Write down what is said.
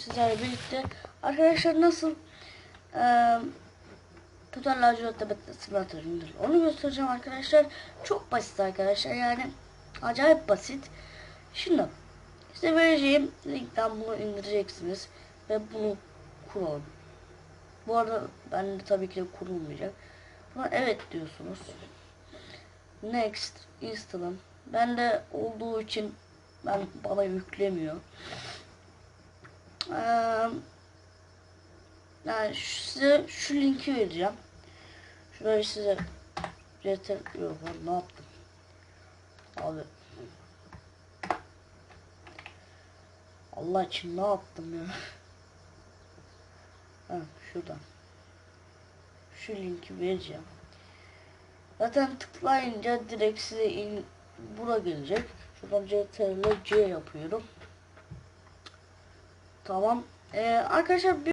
sizlerle birlikte. Arkadaşlar nasıl Lacivert Bebek'te Simulator indir. Onu göstereceğim arkadaşlar. Çok basit arkadaşlar yani acayip basit. Şimdi size vereceğim linkten bunu indireceksiniz ve bunu kurun. Bu arada ben de tabii ki de kurulmayacak. Buna evet diyorsunuz. Next install'ın. Ben de olduğu için ben bana yüklemiyor. Yani size şu linki vereceğim. Şurayı size yeter yok ne yaptım? Abi Allah için ne yaptım ya? Ha şuradan. Şu linki vereceğim. Zaten tıklayınca direkt size in, bura gelecek. Şuradan CTRL C yapıyorum. Tamam. Ee, arkadaşlar bir